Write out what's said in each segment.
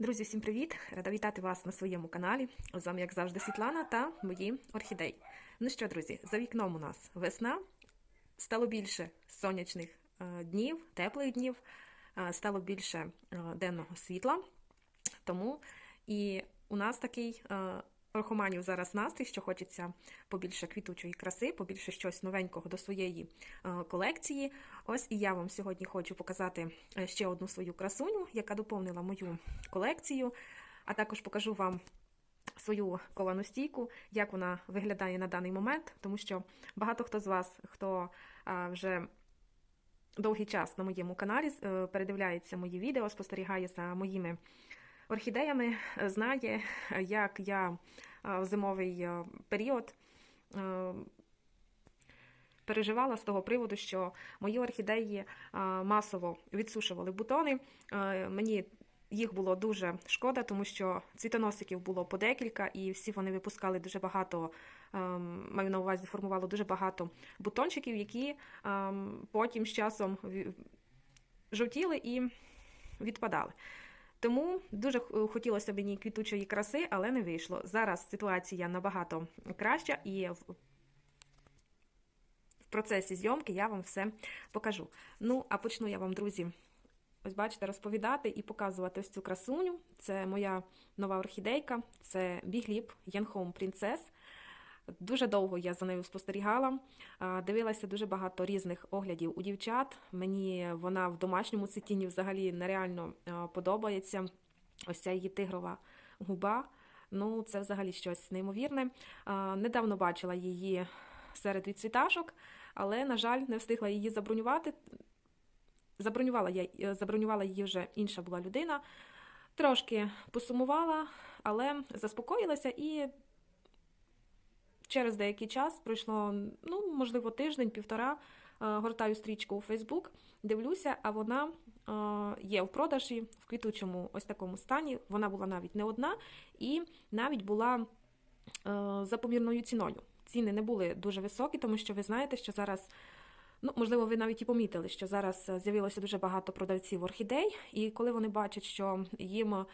Друзі, всім привіт! Рада вітати вас на своєму каналі. З вами, як завжди, Світлана та мої орхідеї. Ну що, друзі, за вікном у нас весна, стало більше сонячних е, днів, теплих днів, е, стало більше е, денного світла. Тому і у нас такий е, орхоманів зараз настрій, що хочеться побільше квітучої краси, побільше щось новенького до своєї е, колекції. Ось і я вам сьогодні хочу показати е, ще одну свою красуню, яка доповнила мою колекцію, а також покажу вам свою ковану стійку, як вона виглядає на даний момент, тому що багато хто з вас, хто вже довгий час на моєму каналі е, передивляється мої відео, спостерігає за моїми орхідеями, е, знає, як я е, в зимовий е, період. е, Переживала з того приводу, що мої орхідеї масово відсушували бутони. Е, Мені їх було дуже шкода, тому що цвітоносиків було по декілька, і всі вони випускали дуже багато, маю на увазі, формувало дуже багато бутончиків, які потім з часом жовтіли і відпадали. Тому дуже хотілося мені квітучої краси, але не вийшло. Зараз ситуація набагато краща, і в процесі зйомки я вам все покажу. Ну, а почну я вам, друзі, ось бачите, розповідати і показувати ось цю красуню. Це моя нова орхідейка, це Бігліп Янхоум Принцес. Дуже довго я за нею спостерігала, дивилася дуже багато різних оглядів у дівчат. Мені вона в домашньому цвітінні взагалі нереально подобається. Ось ця її тигрова губа. Ну, це взагалі щось неймовірне. Недавно бачила її серед відцвіташок, але, на жаль, не встигла її забронювати. Забронювала я е, забронювала її вже інша була людина. Трошки посумувала, але заспокоїлася і через деякий час пройшло, ну, можливо, тиждень, півтора. е, Гортаю стрічку у Фейсбук, дивлюся, а вона е, є в продажі в квітучому ось такому стані. Вона була навіть не одна, і навіть була е, за помірною ціною. Ціни не були дуже високі, тому що ви знаєте, що зараз, ну, можливо, ви навіть і помітили, що зараз з'явилося дуже багато продавців орхідей, і коли вони бачать, що їм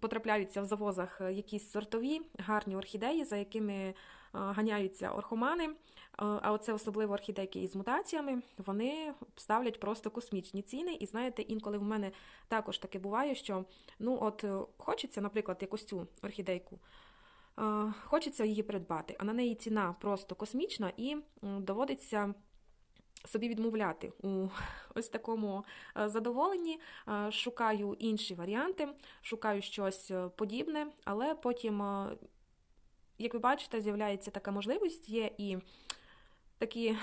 потрапляються в завозах е, якісь сортові гарні орхідеї, за якими е, ганяються орхомани, е, а оце особливо орхідейки із мутаціями, вони ставлять просто космічні ціни. І знаєте, інколи в мене також таке буває, що ну от хочеться, наприклад, якось цю орхідейку. Хочеться її придбати, а на неї ціна просто космічна і доводиться собі відмовляти у ось такому е, задоволенні. Е, Шукаю інші варіанти, шукаю щось е, подібне, але потім, як ви бачите, з'являється така можливість, є і такі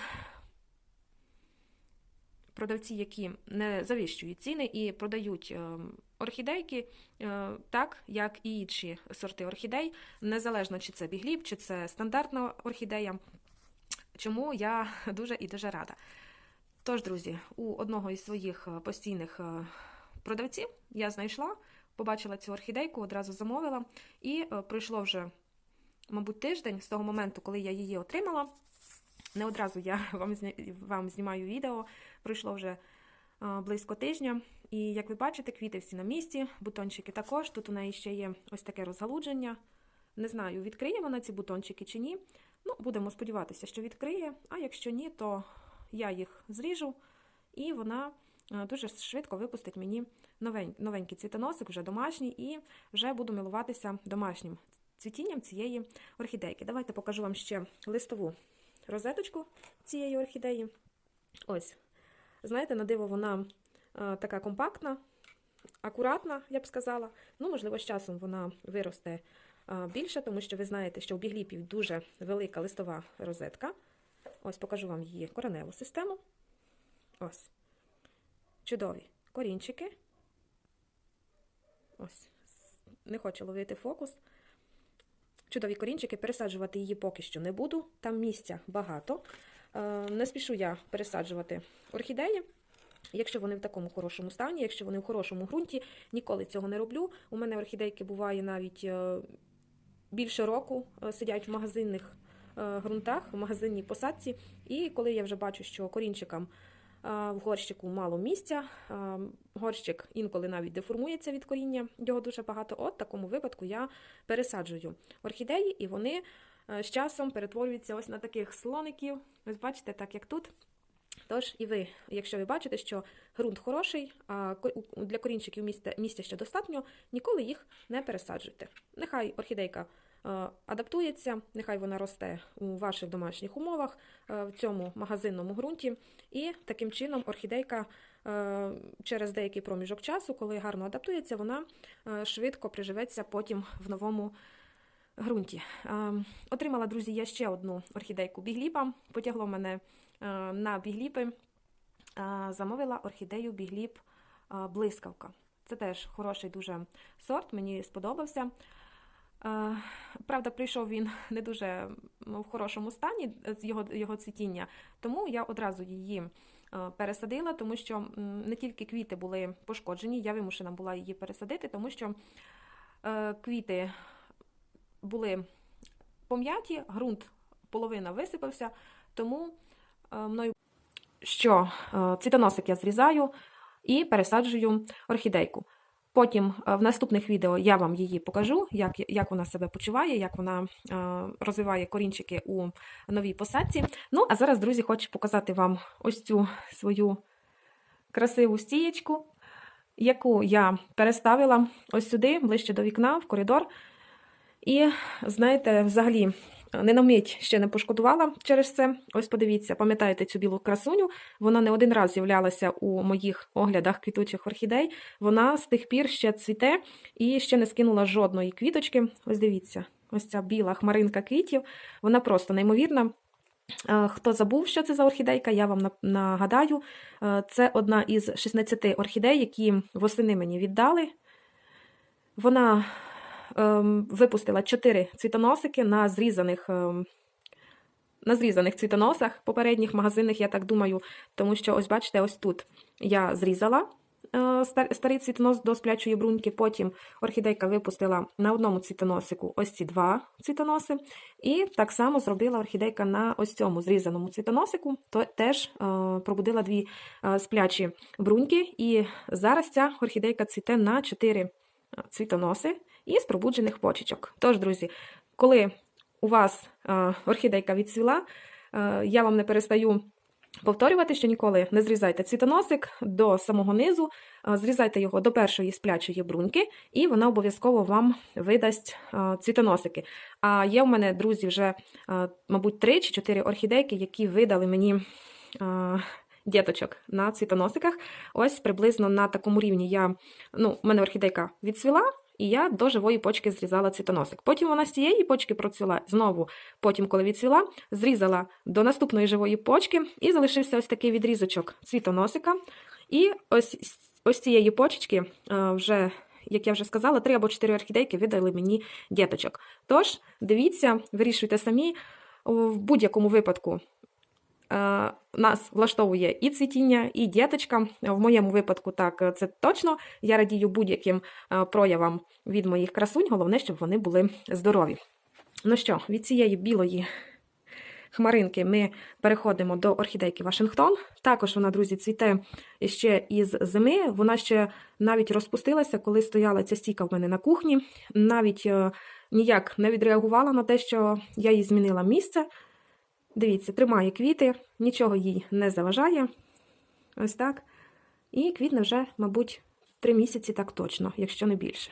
продавці, які не завищують ціни і продають орхідейки так, як і інші сорти орхідей, незалежно чи це бігліб, чи це стандартна орхідея. Чому я дуже і дуже рада. Тож, друзі, у одного із своїх е, постійних е, продавців я знайшла, побачила цю орхідейку, одразу замовила, і е, пройшло вже, мабуть, тиждень з того моменту, коли я її отримала. Не одразу я вам, знімаю відео, пройшло вже близько тижня. І як ви бачите, квіти всі на місці, бутончики також. Тут у неї ще є ось таке розгалудження. Не знаю, відкриє вона ці бутончики чи ні. Ну, будемо сподіватися, що відкриє. А якщо ні, то я їх зріжу, і вона е, дуже швидко випустить мені новень- новенький цвітоносик, вже домашній, і вже буду милуватися домашнім цвітінням цієї орхідейки. Давайте покажу вам ще листову розеточку цієї орхідеї. Ось, знаєте, на диво вона е, така компактна, акуратна, я б сказала. Ну, можливо, з часом вона виросте більше, тому що ви знаєте, що у бігліпів дуже велика листова розетка. Ось покажу вам її кореневу систему. Ось. Чудові корінчики. Ось. Не хочу ловити фокус. Чудові корінчики, пересаджувати її поки що не буду. Там місця багато. Е, Не спішу я пересаджувати орхідеї. Якщо вони в такому хорошому стані, якщо вони в хорошому ґрунті, ніколи цього не роблю. У мене орхідейки буває навіть е, більше року е, сидять в магазинних е, ґрунтах, в магазинній посадці. І коли я вже бачу, що корінчикам В горщику мало місця. Горщик інколи навіть деформується від коріння, його дуже багато. От в такому випадку я пересаджую орхідеї, і вони е, з часом перетворюються ось на таких слоників. Ось бачите, так як тут. Тож і ви, якщо ви бачите, що ґрунт хороший, а для корінчиків місця, місця ще достатньо, ніколи їх не пересаджуйте. Нехай орхідейка адаптується, нехай вона росте у ваших домашніх умовах в цьому магазинному ґрунті, і таким чином орхідейка через деякий проміжок часу, коли гарно адаптується, вона швидко приживеться потім в новому ґрунті. Отримала, друзі, я ще одну орхідейку бігліпа. Потягло мене на бігліпи. Е, Замовила орхідею бігліп е, блискавка. Це теж хороший дуже сорт, мені сподобався. Е, Правда, прийшов він не дуже в хорошому стані е, його, його цвітіння, тому я одразу її е, пересадила, тому що не тільки квіти були пошкоджені, я вимушена була її пересадити, тому що е, квіти були пом'яті, ґрунт половина висипався, тому е, мною що е, цвітоносик я зрізаю і пересаджую орхідейку. Потім е, в наступних відео я вам її покажу, як, як вона себе почуває, як вона е, розвиває корінчики у новій посадці. Ну, а зараз, друзі, хочу показати вам ось цю свою красиву стієчку, яку я переставила ось сюди, ближче до вікна, в коридор. І, знаєте, взагалі не на мить ще не пошкодувала через це. Ось подивіться, пам'ятаєте цю білу красуню? Вона не один раз з'являлася у моїх оглядах квітучих орхідей. Вона з тих пір ще цвіте і ще не скинула жодної квіточки. Ось дивіться, ось ця біла хмаринка квітів. Вона просто неймовірна. Е, Хто забув, що це за орхідейка, я вам нагадаю. Е, Це одна із 16 орхідей, які восени мені віддали. Вона випустила 4 цвітоносики на зрізаних, ем, на зрізаних цвітоносах попередніх магазинних, я так думаю, тому що ось бачите, ось тут я зрізала е, стар- старий цвітонос до сплячої бруньки, потім орхідейка випустила на одному цвітоносику ось ці два цвітоноси, і так само зробила орхідейка на ось цьому зрізаному цвітоносику, то теж е, пробудила дві е, сплячі бруньки, і зараз ця орхідейка цвіте на 4 цвітоноси із пробуджених почечок. Тож, друзі, коли у вас е, орхідейка відцвіла, е, я вам не перестаю повторювати, що ніколи не зрізайте цвітоносик до самого низу, е, зрізайте його до першої сплячої бруньки, і вона обов'язково вам видасть цвітоносики. А є в мене, друзі, вже, мабуть, три чи чотири орхідейки, які видали мені. Діточок на цвітоносиках. Ось приблизно на такому рівні я, ну, у мене орхідейка відцвіла, і я до живої почки зрізала цвітоносик. Потім вона з цієї почки процвіла знову. Потім, коли відцвіла, зрізала до наступної живої почки і залишився ось такий відрізочок цвітоносика. І ось ось цієї почечки е, вже. Як я вже сказала, три або чотири орхідейки видали мені діточок. Тож, дивіться, вирішуйте самі. В будь-якому випадку нас влаштовує і цвітіння, і діточка. В моєму випадку так е, це точно. Я радію будь-яким е, проявам від моїх красунь. Головне, щоб вони були здорові. Ну що, від цієї білої хмаринки ми переходимо до орхідейки Вашингтон. Також вона, друзі, цвіте ще із зими. Вона ще навіть розпустилася, коли стояла ця стійка в мене на кухні. Навіть е, ніяк не відреагувала на те, що я їй змінила місце. Дивіться, тримає квіти, нічого їй не заважає. Ось так. І квітне вже, мабуть, три місяці так точно, якщо не більше.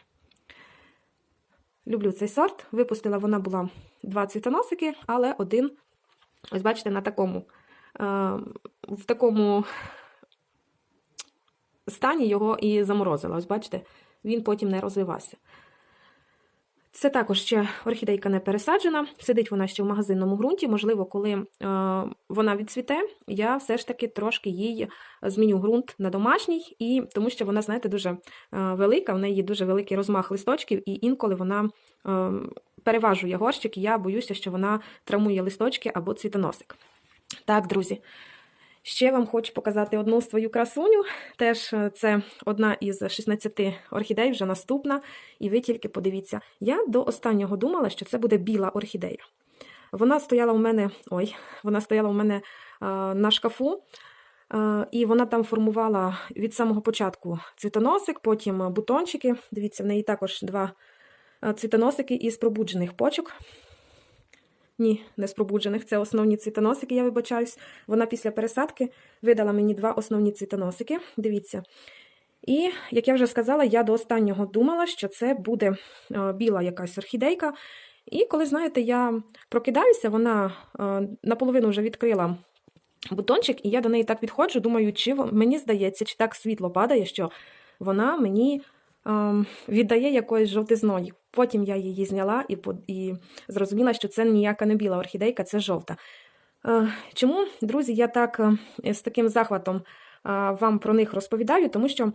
Люблю цей сорт. Випустила вона була два цвітоносики, але один, ось бачите, на такому, е, в такому стані його і заморозила. Ось бачите, він потім не розвивався. Це також ще орхідейка не пересаджена, сидить вона ще в магазинному ґрунті. Можливо, коли е, вона відцвіте, я все ж таки трошки їй зміню ґрунт на домашній, і тому що вона, знаєте, дуже е, велика, в неї дуже великий розмах листочків, і інколи вона е, переважує горщик, і я боюся, що вона травмує листочки або цвітоносик. Так, друзі. Ще вам хочу показати одну свою красуню. Теж е, це одна із 16 орхідей, вже наступна. І ви тільки подивіться, я до останнього думала, що це буде біла орхідея. Вона стояла у мене, ой, вона стояла у мене е, на шкафу. Е, І вона там формувала від самого початку цвітоносик, потім бутончики. Дивіться, в неї також два цвітоносики із пробуджених почок. Ні, не з пробуджених, це основні цвітоносики, я вибачаюсь. Вона після пересадки видала мені два основні цвітоносики. Дивіться. І, як я вже сказала, я до останнього думала, що це буде е, біла якась орхідейка. І коли, знаєте, я прокидаюся, вона е, наполовину вже відкрила бутончик, і я до неї так підходжу, думаю, чи мені здається, чи так світло падає, що вона мені віддає якоїсь жовтизної. Потім я її зняла і, і зрозуміла, що це ніяка не біла орхідейка, це жовта. Е, Чому, друзі, я так е, з таким захватом е, вам про них розповідаю? Тому що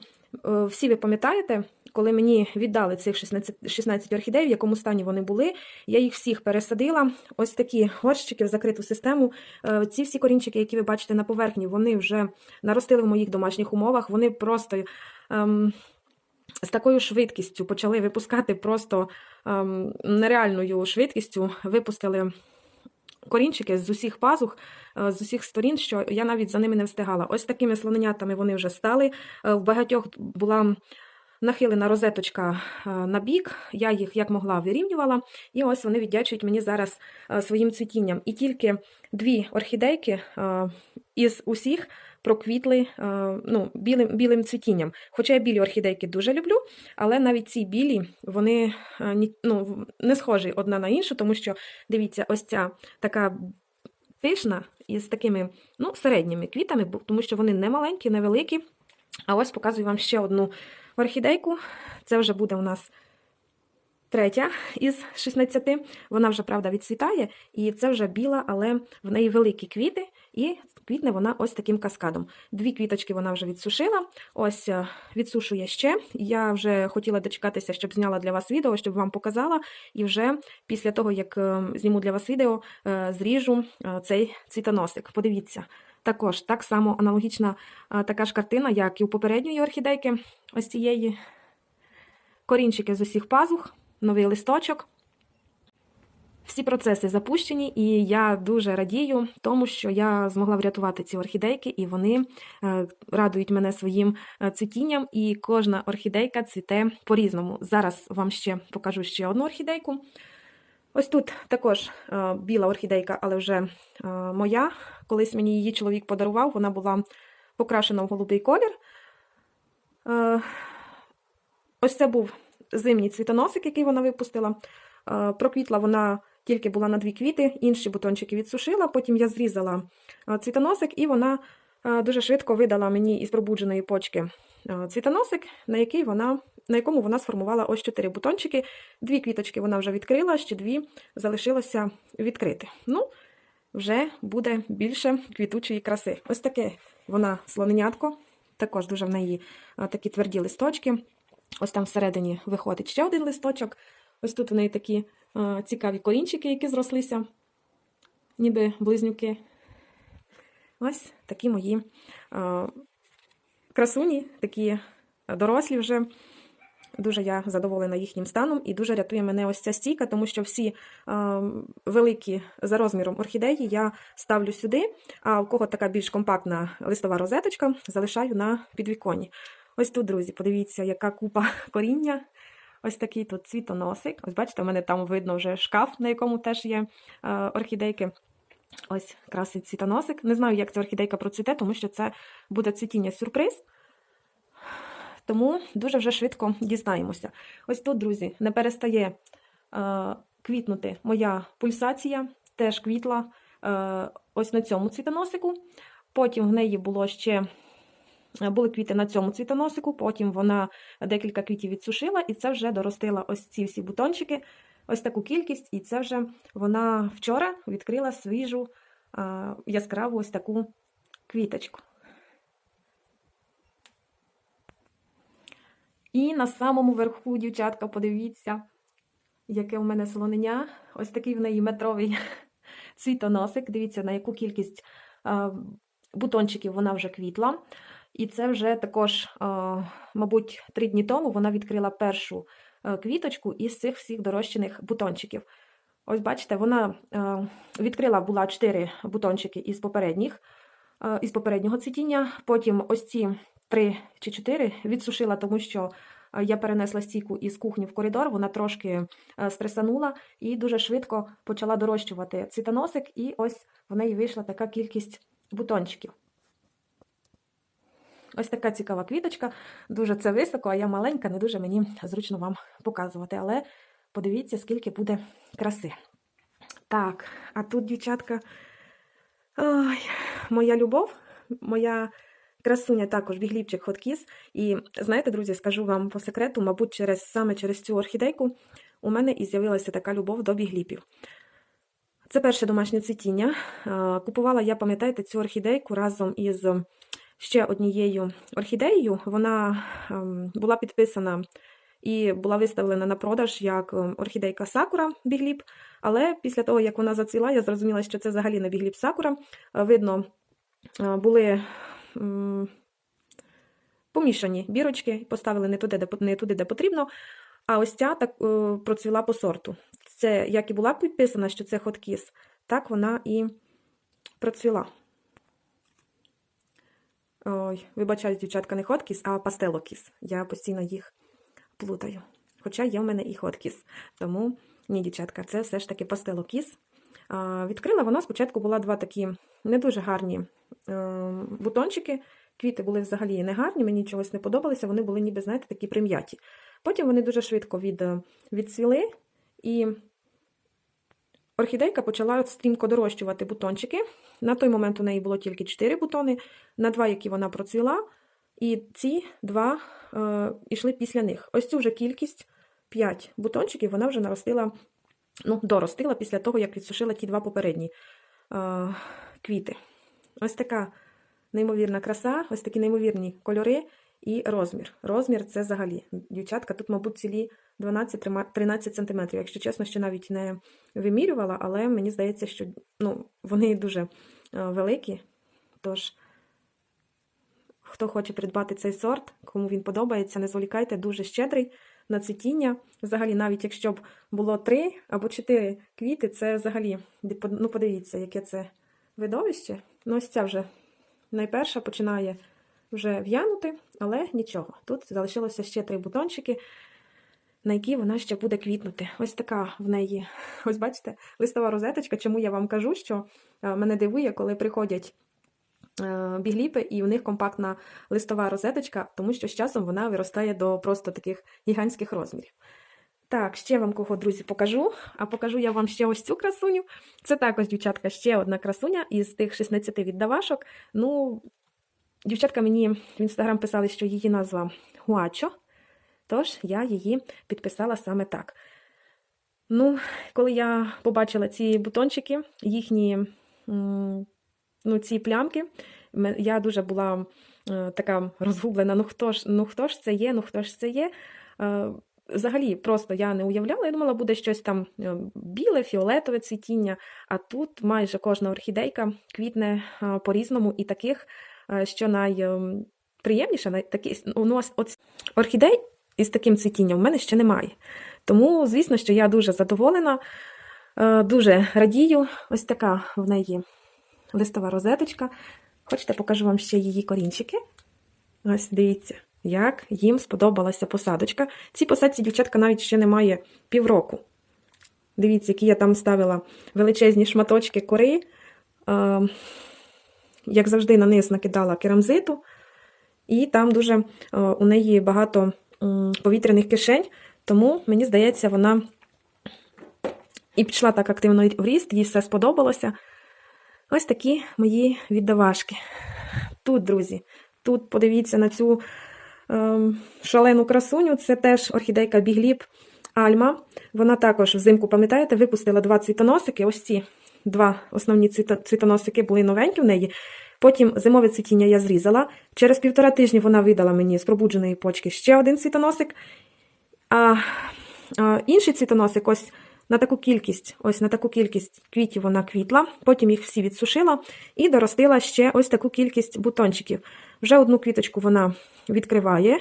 всі ви пам'ятаєте, коли мені віддали цих 16, 16 орхідей, в якому стані вони були, я їх всіх пересадила. Ось такі горщики в закриту систему. Ці всі корінчики, які ви бачите на поверхні, вони вже наростили в моїх домашніх умовах. Вони просто. Ем, з такою швидкістю почали випускати просто ем, нереальною швидкістю випустили корінчики з усіх пазух, е, з усіх сторін, що я навіть за ними не встигала. Ось такими слоненятами вони вже стали. Е, В багатьох була нахилена розеточка е, на бік, я їх як могла вирівнювала, і ось вони віддячують мені зараз е, своїм цвітінням. І тільки дві орхідейки е, із усіх проквітли ну, білим, білим цвітінням. Хоча я білі орхідейки дуже люблю, але навіть ці білі вони ну, не схожі одна на іншу, тому що дивіться, ось ця така пишна із такими ну, середніми квітами, тому що вони не маленькі, не великі. А ось показую вам ще одну орхідейку. Це вже буде у нас третя із 16. Вона вже, правда, відцвітає, і це вже біла, але в неї великі квіти, і квітне вона ось таким каскадом. Дві квіточки вона вже відсушила. Ось е, відсушує ще. Я вже хотіла дочекатися, щоб зняла для вас відео, щоб вам показала. І вже після того, як е, зніму для вас відео, е, зріжу цей цвітоносик. Подивіться. Також так само аналогічна е, така ж картина, як і у попередньої орхідейки, ось цієї корінчики з усіх пазух, новий листочок. Всі процеси запущені, і я дуже радію тому, що я змогла врятувати ці орхідейки, і вони е, радують мене своїм е, цвітінням. І кожна орхідейка цвіте по-різному. Зараз вам ще покажу ще одну орхідейку. Ось тут також е, біла орхідейка, але вже е, моя. Колись мені її чоловік подарував, вона була покрашена в голубий колір. Е, ось це був зимній цвітоносик, який вона випустила. Проквітла вона тільки була на дві квіти, інші бутончики відсушила. Потім я зрізала цвітоносик, і вона дуже швидко видала мені із пробудженої почки цвітоносик, на, який вона, на якому вона сформувала ось чотири бутончики. Дві квіточки вона вже відкрила, ще дві залишилося відкрити. Ну, вже буде більше квітучої краси. Ось таке вона слоненятко. Також дуже в неї такі тверді листочки. Ось там всередині виходить ще один листочок. Ось тут у неї такі цікаві корінчики, які зрослися, ніби близнюки. Ось такі мої е, красуні, такі дорослі вже. Дуже я задоволена їхнім станом і дуже рятує мене ось ця стійка, тому що всі е, великі за розміром орхідеї я ставлю сюди, а у кого така більш компактна листова розеточка, залишаю на підвіконні. Ось тут, друзі, подивіться, яка купа коріння. Ось такий тут цвітоносик. Ось бачите, у мене там видно вже шкаф, на якому теж є е, орхідейки. Ось красить цвітоносик. Не знаю, як ця орхідейка процвіте, тому що це буде цвітіння сюрприз. Тому дуже вже швидко дізнаємося. Ось тут, друзі, не перестає е, квітнути моя пульсація, теж квітла е, ось на цьому цвітоносику. Потім в неї було ще е, були квіти на цьому цвітоносику, потім вона декілька квітів відсушила, і це вже доростила ось ці всі бутончики, ось таку кількість, і це вже вона вчора відкрила свіжу яскраву ось таку квіточку. І на самому верху, дівчатка, подивіться, яке у мене слонення. Ось такий в неї метровий цвітоносик. Дивіться, на яку кількість бутончиків вона вже квітла. І це вже також, мабуть, три дні тому вона відкрила першу квіточку із цих всіх дорощених бутончиків. Ось бачите, вона е, відкрила була чотири бутончики із попередніх е, із попереднього цвітіння. Потім ось ці три чи чотири відсушила, тому що е, я перенесла стійку із кухні в коридор, вона трошки е, стресанула і дуже швидко почала дорощувати цвітоносик, і ось в неї вийшла така кількість бутончиків. Ось така цікава квіточка. Дуже це високо, а я маленька, не дуже мені зручно вам показувати. Але подивіться, скільки буде краси. Так, а тут, дівчатка, ой, моя любов, моя красуня також бігліпчик Хоткіс. І знаєте, друзі, скажу вам по секрету, мабуть, через саме через цю орхідейку у мене і з'явилася така любов до бігліпів. Це перше домашнє цвітіння. Купувала я, пам'ятаєте, цю орхідейку разом із ще однією орхідеєю. Вона ем, була підписана і була виставлена на продаж як ем, орхідейка Сакура бігліп. Але після того, як вона зацвіла, я зрозуміла, що це взагалі не бігліп Сакура. Е, Видно, е, були помішані бірочки, поставили не туди, де, не туди, де потрібно. А ось ця так е, процвіла по сорту. Це як і була підписана, що це хоткіс, так вона і процвіла. Ой, вибачаюсь, дівчатка, не хоткіс, а пастелокіс. Я постійно їх плутаю. Хоча є в мене і хоткіс. Тому, ні, дівчатка, це все ж таки пастелокіс. Відкрила вона спочатку була два такі не дуже гарні е, бутончики. Квіти були взагалі не гарні, мені чогось не подобалося, вони були ніби, знаєте, такі прим'яті. Потім вони дуже швидко від, відцвіли, і орхідейка почала стрімко дорощувати бутончики. На той момент у неї було тільки 4 бутони, на два, які вона процвіла, і ці два е, йшли після них. Ось цю вже кількість 5 бутончиків вона вже наростила, ну, доростила після того, як відсушила ті два попередні е, квіти. Ось така неймовірна краса, ось такі неймовірні кольори і розмір. Розмір це взагалі. Дівчатка, тут, мабуть, цілі 12-13 см. Якщо чесно, ще навіть не вимірювала, але мені здається, що ну, вони дуже е, великі. Тож, хто хоче придбати цей сорт, кому він подобається, не зволікайте, дуже щедрий на цвітіння. Взагалі, навіть якщо б було 3 або 4 квіти, це взагалі, ну подивіться, яке це видовище. Ну, ось ця вже найперша починає вже в'янути, але нічого. Тут залишилося ще три бутончики, на які вона ще буде квітнути. Ось така в неї, ось бачите, листова розеточка. Чому я вам кажу, що е, мене дивує, коли приходять е, бігліпи, і у них компактна листова розеточка, тому що з часом вона виростає до просто таких гігантських розмірів. Так, ще вам кого, друзі, покажу. А покажу я вам ще ось цю красуню. Це також, дівчатка, ще одна красуня із тих 16 віддавашок. Ну, дівчатка мені в інстаграм писали, що її назва Гуачо. Тож я її підписала саме так. Ну, коли я побачила ці бутончики, їхні ну, ці плямки, я дуже була е, така розгублена. Ну хто ж, ну хто ж це є? Ну хто ж це є? Е, Взагалі, просто я не уявляла, я думала, буде щось там е, біле, фіолетове цвітіння, а тут майже кожна орхідейка квітне по-різному, і таких, що найприємніше, такі, ну, от орхідей із таким цвітінням в мене ще немає. Тому, звісно, що я дуже задоволена, дуже радію. Ось така в неї листова розеточка. Хочете, покажу вам ще її корінчики. Ось, дивіться як їм сподобалася посадочка. Цій посадці, дівчатка, навіть ще немає півроку. Дивіться, які я там ставила величезні шматочки кори. Як завжди, на низ накидала керамзиту, і там дуже у неї багато повітряних кишень, тому, мені здається, вона і пішла так активно в ріст, їй все сподобалося. Ось такі мої віддавашки. Тут, друзі, тут подивіться на цю Ем, шалену красуню. Це теж орхідейка Бігліп Альма. Вона також взимку, пам'ятаєте, випустила два цвітоносики. Ось ці два основні цвітоносики були новенькі в неї. Потім зимове цвітіння я зрізала. Через півтора тижні вона видала мені з пробудженої почки ще один цвітоносик. А, а інший цвітоносик ось на таку кількість ось на таку кількість квітів вона квітла, потім їх всі відсушила і доростила ще ось таку кількість бутончиків. Вже одну квіточку вона відкриває.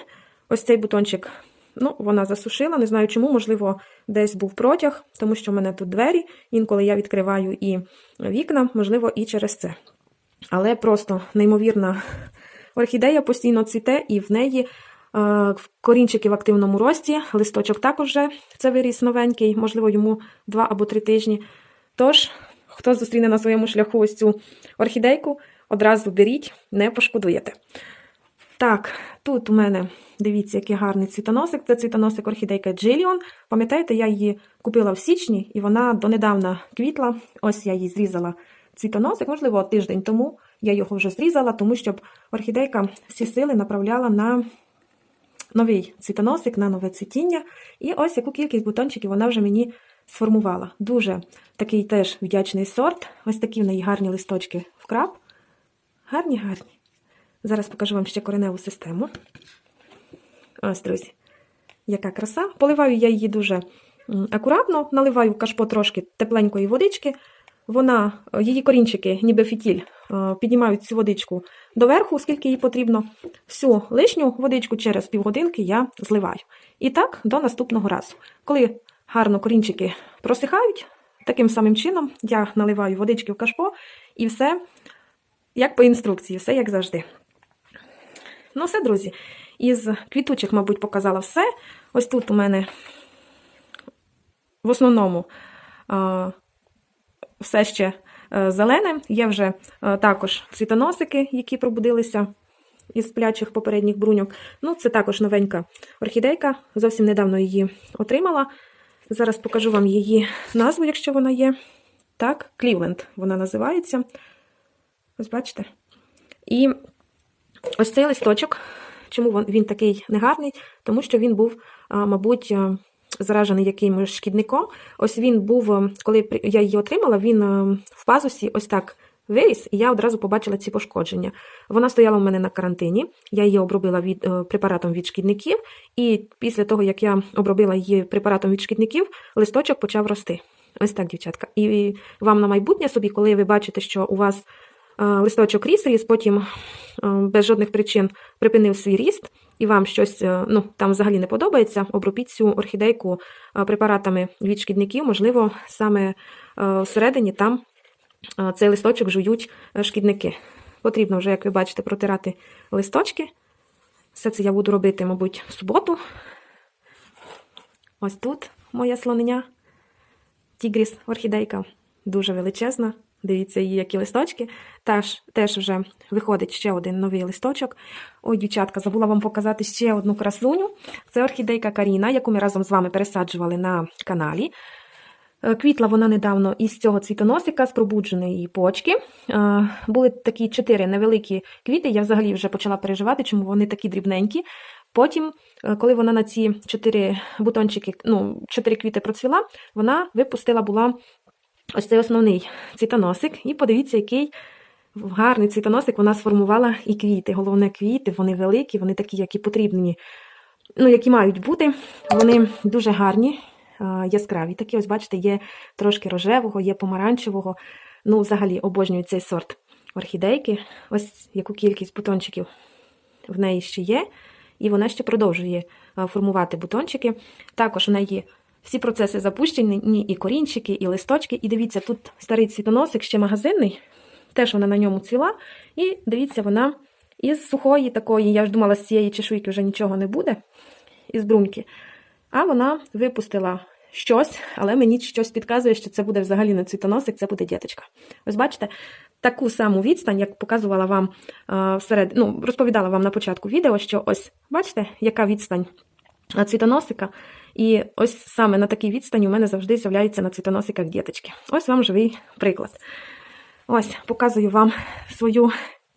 Ось цей бутончик ну, вона засушила. Не знаю чому, можливо, десь був протяг, тому що в мене тут двері. Інколи я відкриваю і вікна, можливо, і через це. Але просто неймовірна орхідея постійно цвіте, і в неї е, корінчики в активному рості, листочок також вже це виріс новенький, можливо, йому два або три тижні. Тож, хто зустріне на своєму шляху ось цю орхідейку, одразу беріть, не пошкодуєте. Так, тут у мене, дивіться, який гарний цвітоносик. Це цвітоносик орхідейка Джиліон. Пам'ятаєте, я її купила в січні, і вона донедавна квітла. Ось я її зрізала цвітоносик, можливо, тиждень тому я його вже зрізала, тому щоб орхідейка всі сили направляла на новий цвітоносик, на нове цвітіння. І ось яку кількість бутончиків вона вже мені сформувала. Дуже такий теж вдячний сорт. Ось такі в неї гарні листочки в краб. Гарні, гарні. Зараз покажу вам ще кореневу систему. Ось, друзі, яка краса. Поливаю я її дуже акуратно, наливаю в кашпо трошки тепленької водички. Вона, е, її корінчики, ніби фітіль, е, піднімають цю водичку доверху, скільки їй потрібно. Всю лишню водичку через півгодинки я зливаю. І так до наступного разу. Коли гарно корінчики просихають, таким самим чином я наливаю водички в кашпо і все як по інструкції, все як завжди. Ну, все, друзі. Із квітучих, мабуть, показала все. Ось тут у мене в основному а, все ще е, зелене. Є вже е, також цвітоносики, які пробудилися із сплячих попередніх бруньок. Ну, це також новенька орхідейка. Зовсім недавно її отримала. Зараз покажу вам її назву, якщо вона є. Так, Клівленд вона називається. Ось бачите? І ось цей листочок. Чому він- такий негарний? Тому що він був, мабуть, а, заражений якимось шкідником. Ось він був, коли я її отримала, він в пазусі ось так виріс, і я одразу побачила ці пошкодження. Вона стояла у мене на карантині, я її обробила від, е, препаратом від шкідників, і після того, як я обробила її препаратом від шкідників, листочок почав рости. Ось так, дівчатка. І вам на майбутнє собі, коли ви бачите, що у вас е, листочок ріс, ріс, потім е, без жодних причин припинив свій ріст, і вам щось е, ну, там взагалі не подобається, обробіть цю орхідейку е, препаратами від шкідників, можливо, саме е, всередині там цей листочок жують шкідники. Потрібно вже, як ви бачите, протирати листочки. Все це я буду робити, мабуть, в суботу. Ось тут моя слонення. Тігріс орхідейка дуже величезна. Дивіться її, які листочки. Теж, теж вже виходить ще один новий листочок. Ой, дівчатка, забула вам показати ще одну красуню. Це орхідейка Каріна, яку ми разом з вами пересаджували на каналі. Е, Квітла вона недавно із цього цвітоносика з пробудженої почки. Е, Були такі чотири невеликі квіти. Я взагалі вже почала переживати, чому вони такі дрібненькі. Потім, е, коли вона на ці чотири бутончики, ну, чотири квіти процвіла, вона випустила була ось цей основний цвітоносик. І подивіться, який гарний цвітоносик вона сформувала і квіти. Головне, квіти, вони великі, вони такі, які потрібні, ну, які мають бути. Вони дуже гарні, яскраві. Такі, ось, бачите, є трошки рожевого, є помаранчевого. Ну, взагалі, обожнюю цей сорт орхідейки. Ось яку кількість бутончиків в неї ще є, і вона ще продовжує формувати бутончики. Також в неї всі процеси запущені, і корінчики, і листочки. І дивіться, тут старий цвітоносик, ще магазинний, теж вона на ньому цвіла. І дивіться, вона із сухої такої, я ж думала, з цієї чешуйки вже нічого не буде, із бруньки. А вона випустила щось, але мені щось підказує, що це буде взагалі не цвітоносик, це буде діточка. Ось бачите, таку саму відстань, як показувала вам всеред, ну, розповідала вам на початку відео, що ось бачите, яка відстань цвітоносика. І ось саме на такій відстані у мене завжди з'являються на цвітоносиках діточки. Ось вам живий приклад. Ось, показую вам свою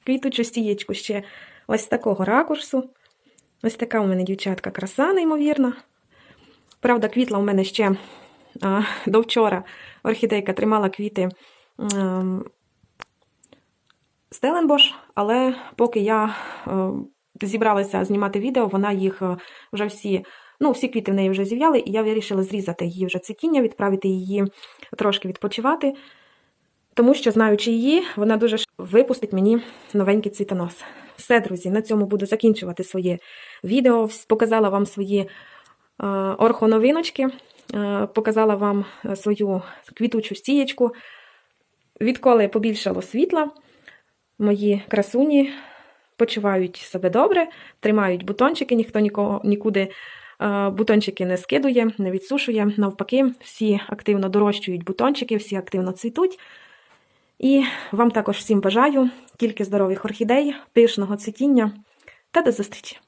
квітучу стієчку ще ось такого ракурсу. Ось така у мене дівчатка краса, неймовірна. Правда, квітла у мене ще а, до вчора орхідейка тримала квіти ем, Стеленбош, але поки я е, зібралася знімати відео, вона їх е, вже всі, ну, всі квіти в неї вже зів'яли, і я вирішила зрізати її вже цвітіння, відправити її трошки відпочивати, тому що, знаючи її, вона дуже випустить мені новенький цвітонос. Все, друзі, на цьому буду закінчувати своє відео. Показала вам свої е, орхоновиночки, е, показала вам е, свою квітучу стієчку. Відколи побільшало світла, Мої красуні почувають себе добре, тримають бутончики, ніхто нікого нікуди бутончики не скидує, не відсушує. Навпаки, всі активно дорощують бутончики, всі активно цвітуть. І вам також всім бажаю тільки здорових орхідей, пишного цвітіння та до зустрічі!